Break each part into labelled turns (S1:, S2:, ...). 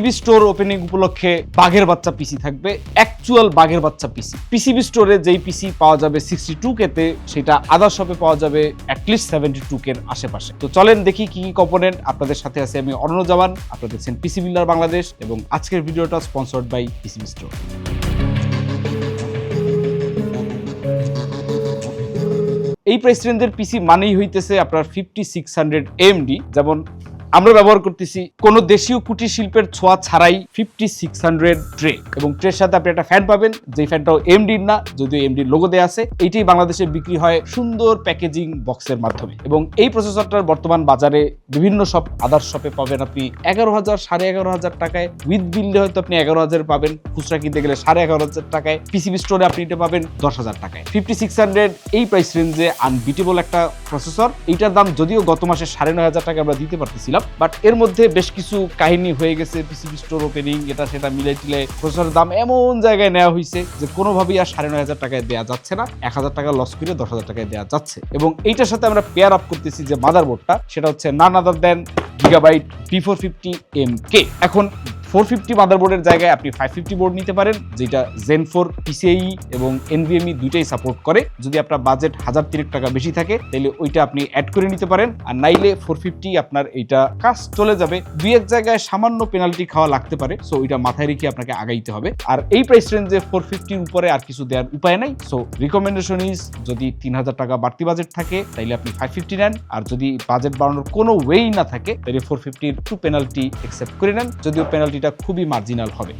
S1: PCB store opening উপলক্ষে বাঘের বাচ্চা পিসি থাকবে অ্যাকচুয়াল বাঘের বাচ্চা পিসি পিসিবি স্টোরে যেই পিসি পাওয়া যাবে সিক্সটি টু কেতে সেটা আদার শপে পাওয়া যাবে অ্যাটলিস্ট সেভেন্টি টু কের আশেপাশে। তো চলেন দেখি কি কি কম্পোনেন্ট আপনাদের সাথে আছে আমি অরণ্য জামান আপনারা দেখছেন পিসি বিল্ডার বাংলাদেশ এবং আজকের ভিডিওটা স্পন্সর্ড বাই পিসিবি স্টোর এই প্রাইস রেঞ্জের পিসি মানেই হইতেছে আপনার ফিফটি সিক্স হান্ড্রেড এমডি যেমন আমরা ব্যবহার করতেছি কোন দেশীয় কুটির শিল্পের ছোঁয়া ছাড়াই ফিফটি সিক্স হান্ড্রেড ট্রে এবং ট্রের সাথে আপনি একটা ফ্যান পাবেন যে ফ্যানটাও এমডির না, যদিও এমডির লোগো দেওয়া আছে। এইটাই বাংলাদেশে বিক্রি হয় সুন্দর প্যাকেজিং বক্সের মাধ্যমে। এবং এই প্রসেসরটার বর্তমান বাজারে বিভিন্ন সব আদার শপে পাবেন আপনি এগারো হাজার, সাড়ে এগারো হাজার টাকায়। উইথ বিললে হয়তো আপনি এগারো হাজার পাবেন, খুচরা কিনতে গেলে সাড়ে এগারো হাজার টাকায়। পিসিবি স্টোরে আপনি এটা পাবেন দশ হাজার টাকায়। ফিফটি সিক্স হান্ড্রেড এই প্রাইস রেঞ্জে আনবিটেবল একটা প্রসেসর এইটার দাম যদিও গত মাসে সাড়ে নয় হাজার টাকা আমরা দিতে পারতেছিলাম বাট এর মধ্যে বেশ কিছু কাহিনী হয়ে গেছে পিসিবি স্টোর ওপেনিং এটা সেটা মিলে টিলে প্রসেসরের দাম এমন জায়গায় নেওয়া হয়েছে যে কোনোভাবেই আর সাড়ে নয় হাজার টাকায় দেওয়া যাচ্ছে না, এক হাজার টাকা লস করে দশ হাজার টাকায় দেওয়া যাচ্ছে। এবং এইটার সাথে আমরা পেয়ার আপ করতেছি যে মাদারবোর্ডটা সেটা হচ্ছে none other than Gigabyte P four fifty M K এখন ফোর ফিফটি মাদারবোর্ডের জায়গায় আপনি ফাইভ ফিফটি বোর্ড নিতে পারেন, যেটা জেন ফোর পিসিআই এবং এনভিএমই দুইটাই সাপোর্ট করে। যদি আপনার বাজেট হাজার তিনেক টাকা বেশি থাকে, তাহলে ওইটা আপনি অ্যাড করে নিতে পারেন। আর নাইলে ফোর ফিফটি আপনার এইটা কাজ চলে যাবে। দুই এক জায়গায় সামান্য পেনাল্টি খাওয়া লাগতে পারে সো ওইটা মাথায় রেখে আপনাকে আগাইতে হবে। আর এই প্রাইস রেঞ্জে ফোর ফিফটির উপরে আর কিছু দেওয়ার উপায় নাই। সো রিকমেন্ডেশন ইজ যদি তিন হাজার টাকা বাড়তি বাজেট থাকে, তাইলে আপনি ফাইভ ফিফটি নেন। আর যদি বাজেট বাড়ানোর কোনো ওয়েই না থাকে তাহলে ফোর ফিফটির টু পেনাল্টি অ্যাকসেপ্ট করে নেন। যদিও পেনাল্টিটা খুবই মার্জিনাল হবে।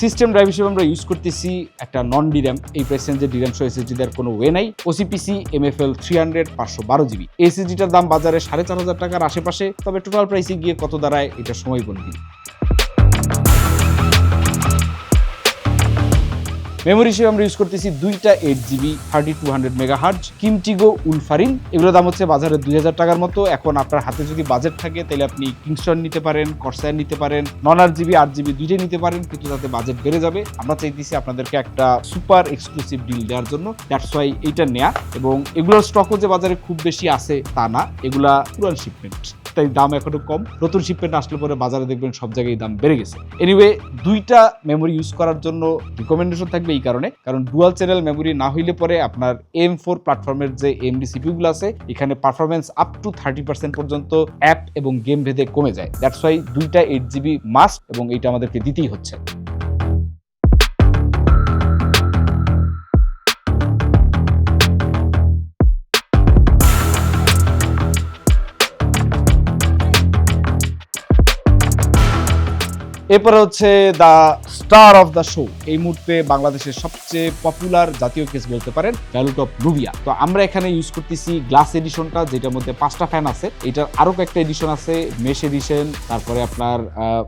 S1: সিস্টেম ড্রাইভ হিসেবে আমরা ইউজ করতেছি একটা নন ডিরাম এই প্রেসেন্ট যে ডিরাম সহ এসএসডি দেওয়ার কোনো ওয়ে নাই। OCPC M F L three hundred পাঁচশো বারো জিবি এসএসডিটার দাম বাজারে সাড়ে চার হাজার টাকার আশেপাশে। তবে টোটাল প্রাইসে গিয়ে কত দাঁড়ায়, এটা সময় বলে মেমোরি হিসেবে আমরা ইউজ করতেছি দুইটা eight GB thirty two hundred mega hertz Kimtigo Wolverine এগুলোর দাম হচ্ছে বাজারে দুই হাজার টাকার মতো। এখন আপনার হাতে যদি বাজেট থাকে, তাহলে আপনি কিংস্টন নিতে পারেন কর্সায়ার নিতে পারেন নন আট জিবি আট জিবি দুইটাই নিতে পারেন, কিন্তু তাতে বাজেট বেড়ে যাবে। আমরা চাইতেছি আপনাদেরকে একটা সুপার এক্সক্লুসিভ ডিল দেওয়ার জন্য। দ্যাটস ওয়াই এইটা নেয়া। এবং এগুলোর স্টকও যে বাজারে খুব বেশি আছে, তা না। এগুলা পুরান শিপমেন্ট তাই দাম এখনও কম। নতুন শিপমেন্ট আসলে পরে বাজারে দেখবেন সব জায়গায় দাম বেড়ে গেছে। এনিওয়ে দুইটা মেমোরি ইউজ করার জন্য রিকমেন্ডেশন থাকবে এই কারণে। কারণ ডুয়াল চ্যানেল মেমোরি না হইলে পরে আপনার এম ফোর প্ল্যাটফর্মের যে এমডি সিপিউগুলো আছে, এখানে performance up to thirty percent পর্যন্ত অ্যাপ এবং গেম ভেদে কমে যায়। দ্যাটস ওয়াই দুইটা এইট জিবি মাস্ট এবং এইটা আমাদেরকে দিতেই হচ্ছে। এরপরে হচ্ছে the star of the show এই মুহূর্তে বাংলাদেশের সবচেয়ে পপুলার জাতীয় কেস বলতে পারেন ভ্যালুট অফ রুবিয়া তো আমরা এখানে ইউজ করতেছি গ্লাস এডিশনটা যেটার মধ্যে পাঁচটা ফ্যান আছে। এটার আরও কয়েকটা এডিশন আছে মেশ এডিশন তারপরে আপনার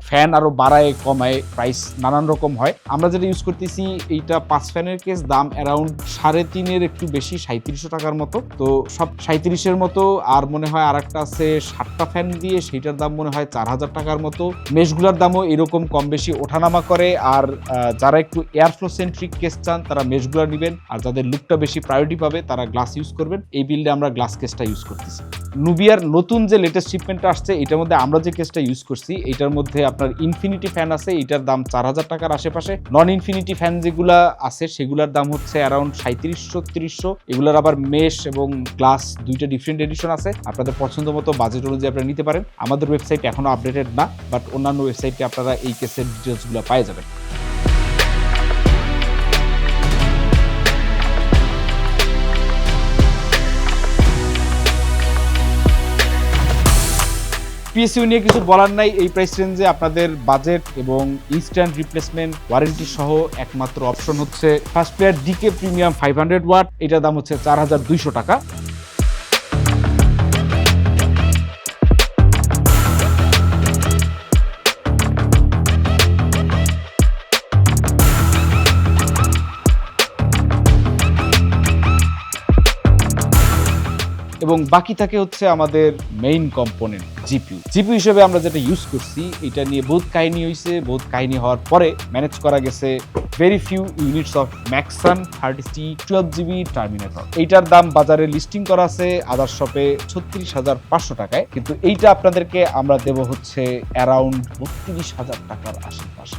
S1: ফ্যান আরও বাড়ায়, কমায় প্রাইস নানান রকম হয়। আমরা যেটা ইউজ করতেছি, এইটা পাঁচ ফ্যানের কেস দাম অ্যারাউন্ড সাড়ে তিনের একটু বেশি সাঁত্রিশশো টাকার মতো। তো সব সাঁত্রিশের মতো, আর মনে হয় আর একটা আছে সাতটা ফ্যান দিয়ে, সেইটার দাম মনে হয় চার হাজার টাকার মতো। মেশগুলোর দামও এরকম কম বেশি ওঠানামা করে আর যারা একটু এয়ারফ্লো সেন্ট্রিক কেস চান, তারা মেশগুলো নেবেন। আর যাদের লুকটা বেশি প্রায়োরিটি পাবে, তারা গ্লাস ইউজ করবেন। এই বিল্ডে আমরা গ্লাস কেসটা ইউজ করতেছি। নুবিয়ার নতুন যে লেটেস্ট শিপমেন্টটা আসছে, এটার মধ্যে আমরা যে কেসটা ইউজ করছি, এটার মধ্যে আপনার ইনফিনিটি ফ্যান আছে, এটার দাম চার হাজার টাকার আশেপাশে। নন ইনফিনিটি ফ্যান যেগুলা আছে, সেগুলোর দাম হচ্ছে অ্যারাউন্ড সাঁত্রিশশো তিরিশশো। এগুলোর আবার মেশ এবং গ্লাস দুইটা ডিফারেন্ট এডিশন আছে। আপনাদের পছন্দ মতো বাজেট অনুযায়ী আপনারা নিতে পারেন। আমাদের ওয়েবসাইট এখনও আপডেটেড না বাট অন্যান্য ওয়েবসাইটে আপনারা এই কেসের ডিটেলসগুলো পাওয়া যাবেন পিএসইউ নিয়ে কিছু বলার নাই। এই প্রাইস রেঞ্জে আপনাদের বাজেট এবং ইনস্ট্যান্ট রিপ্লেসমেন্ট ওয়ারেন্টি সহ একমাত্র অপশন হচ্ছে first player DK premium five hundred watt এটার দাম হচ্ছে চার হাজার দুইশো টাকা। এবং বাকি থাকে হচ্ছে আমাদের মেইন কম্পোনেন্ট জিপিউ জিপিউ হিসেবে আমরা যেটা ইউজ করছি, এটা নিয়ে বহুত কাহিনী হয়েছে বহুত কাহিনী হওয়ার পরে ম্যানেজ করা গেছে very few units of Maxsun thirty twelve GB terminator এইটার দাম বাজারে লিস্টিং করা আছে আদার শপে ছত্রিশ হাজার পাঁচশো টাকায়। কিন্তু এইটা আপনাদেরকে আমরা দেব হচ্ছে অ্যারাউন্ড বত্রিশ হাজার টাকার আশেপাশে।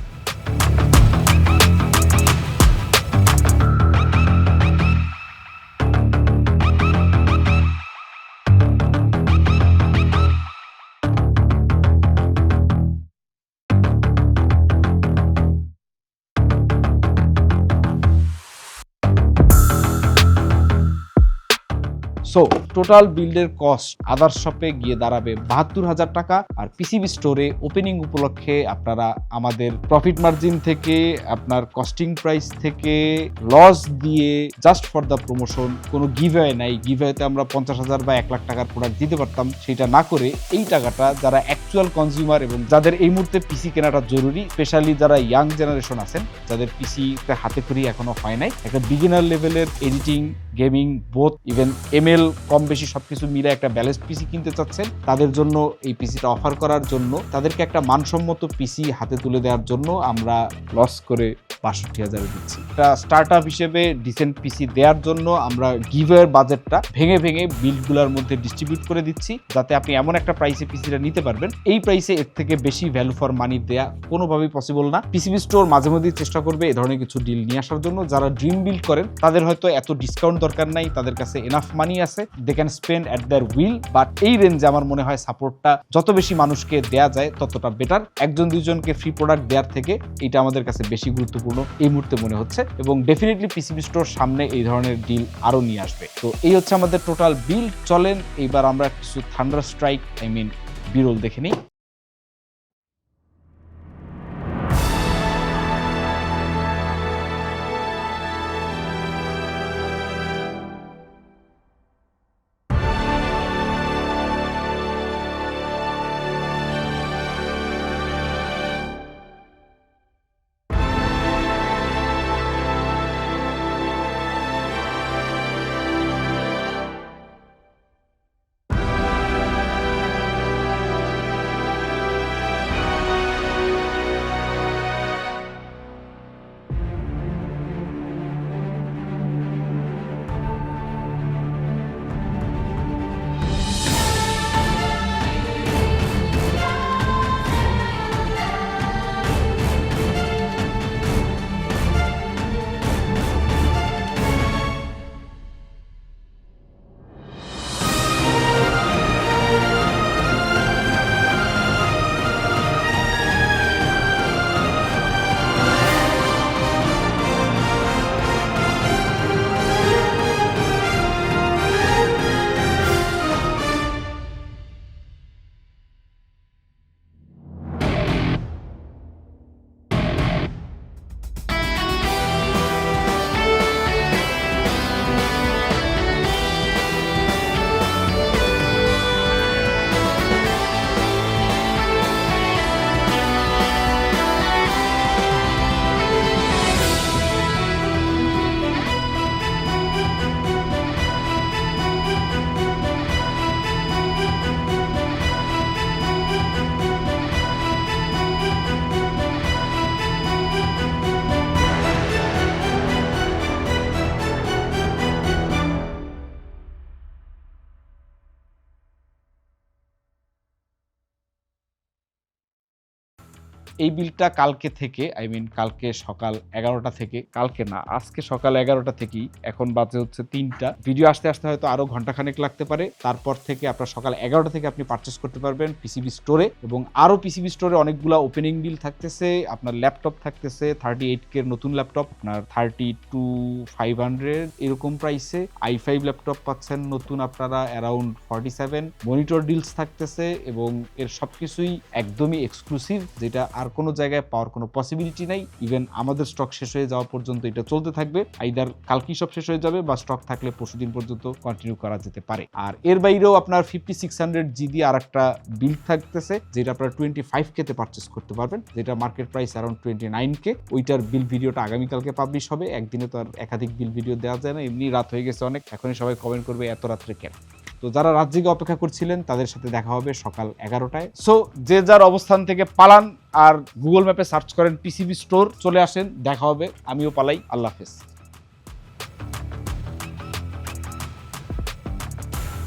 S1: সো টোটাল বিল্ডের কস্ট আদার শপে গিয়ে দাঁড়াবে বাহাত্তর হাজার টাকা আর পিসিবি স্টোরে ওপেনিং উপলক্ষে আপনারা আমাদের প্রফিট মার্জিন থেকে, আপনার কস্টিং প্রাইস থেকে লস দিয়ে জাস্ট ফর দ্য প্রমোশন কোনো গিভওয়ে নাই। গিভওয়েতে আমরা পঞ্চাশ হাজার বা এক লাখ টাকার প্রোডাক্ট দিতে পারতাম, সেটা না করে এই টাকাটা যারা অ্যাকচুয়াল কনজিউমার এবং যাদের এই মুহূর্তে পিসি কেনাটা জরুরি স্পেশালি যারা ইয়াং জেনারেশন আছেন, যাদের পিসিতে হাতে খড়ি এখনও হয় নাই, একটা বিগিনার লেভেলের editing gaming both even ML কম বেশি সবকিছু মিলে একটা ব্যালেন্স পিসি কিনতে চাচ্ছেন, তাদের জন্য এই পিসিটা অফার করার জন্য তাদেরকে একটা মানসম্মত পিসি হাতে তুলে দেওয়ার জন্য আমরা লস করে বাষট্টি হাজারে দিচ্ছি। স্টার্ট আপ হিসেবে ডিসেন্ট পিসি দেওয়ার জন্য আমরা গিভের বাজেটটা ভেঙে ভেঙে বিলগুলোর মধ্যে ডিস্ট্রিবিউট করে দিচ্ছি, যাতে আপনি এমন একটা প্রাইসে পিসিটা নিতে পারবেন। এই প্রাইসে এর থেকে বেশি ভ্যালু ফর মানি দেয়া কোনোভাবেই পসিবল না। পিসিবি স্টোর মাঝে মধ্যেই চেষ্টা করবে এ ধরনের কিছু ডিল নিয়ে আসার জন্য। যারা ড্রিম বিল্ড করেন, তাদের হয়তো এত ডিসকাউন্ট দরকার নাই, তাদের কাছে এনাফ মানি আছে। They can spend at their will but এই রেঞ্জে আমার মনে হয় সাপোর্টটা যত বেশি মানুষকে দেয়া যায়, ততটা বেটার একজন দুজনকে ফ্রি প্রোডাক্ট দেওয়ার থেকে এটা আমাদের কাছে বেশি গুরুত্বপূর্ণ। এই মুহূর্তে মনে হচ্ছে এবং ডেফিনেটলি পিসিবি স্টোর সামনে এই ধরনের ডিল আরও নিয়ে আসবে। তো এই হচ্ছে আমাদের টোটাল বিল চলেন, এইবার আমরা কিছু থান্ডার স্ট্রাইক আই মিন বিরল দেখে নিই। এই বিলটা কালকে থেকে আই মিন কালকে সকাল এগারোটা থেকে, কালকে না, আজকে সকাল এগারোটা থেকেই, এখন বাজে হচ্ছে তিনটা। ভিডিও আসতে আসতে হয়তো আরও ঘন্টাখানেক লাগতে পারে। তারপর থেকে আপনার সকাল এগারোটা থেকে আপনি পারচেস করতে পারবেন পিসিবি স্টোরে এবং আরও পিসিবি স্টোরে অনেকগুলো ওপেনিং বিল থাকতেছে, আপনার ল্যাপটপ থাকতেছে থার্টি এইট কে নতুন ল্যাপটপ আপনার থার্টি টু ফাইভ হান্ড্রেড এরকম প্রাইসে আই ফাইভ ল্যাপটপ পাচ্ছেন নতুন আপনারা around forty seven monitor deals থাকতেছে এবং এর সবকিছুই একদমই এক্সক্লুসিভ যেটা আর কোনো জায়গায় পাওয়ার কোনো পসিবিলিটি নাই। ইভেন আমাদের স্টক শেষ হয়ে যাওয়া পর্যন্ত এটা চলতে থাকবে। আইদার কালকেই সব শেষ হয়ে যাবে বা স্টক থাকলে পরশুদিন পর্যন্ত কন্টিনিউ করা যেতে পারে। আর এর বাইরেও আপনার ফিফটি সিক্স হান্ড্রেড জি দিয়ে আর একটা বিল থাকতেছে, যেটা আপনার টোয়েন্টি ফাইভ কেতে পারচেস করতে পারবেন, যেটা market price around twenty nine K. ওইটার বিল ভিডিওটা আগামীকালকে পাবলিশ হবে। একদিনে তো আর একাধিক বিল ভিডিও দেওয়া যায় না, এমনি রাত হয়ে গেছে অনেক। এখনই সবাই কমেন্ট করবে, এত রাত্রে কেন? তো যারা রাত অপেক্ষা করছিলেন, তাদের সাথে দেখা হবে সকাল এগারোটায়। সো যে যার অবস্থান থেকে পালান আর গুগল ম্যাপে সার্চ করেন পিসিবি স্টোর চলে আসেন, দেখা হবে, আমিও পালাই, আল্লাহ হাফেজ।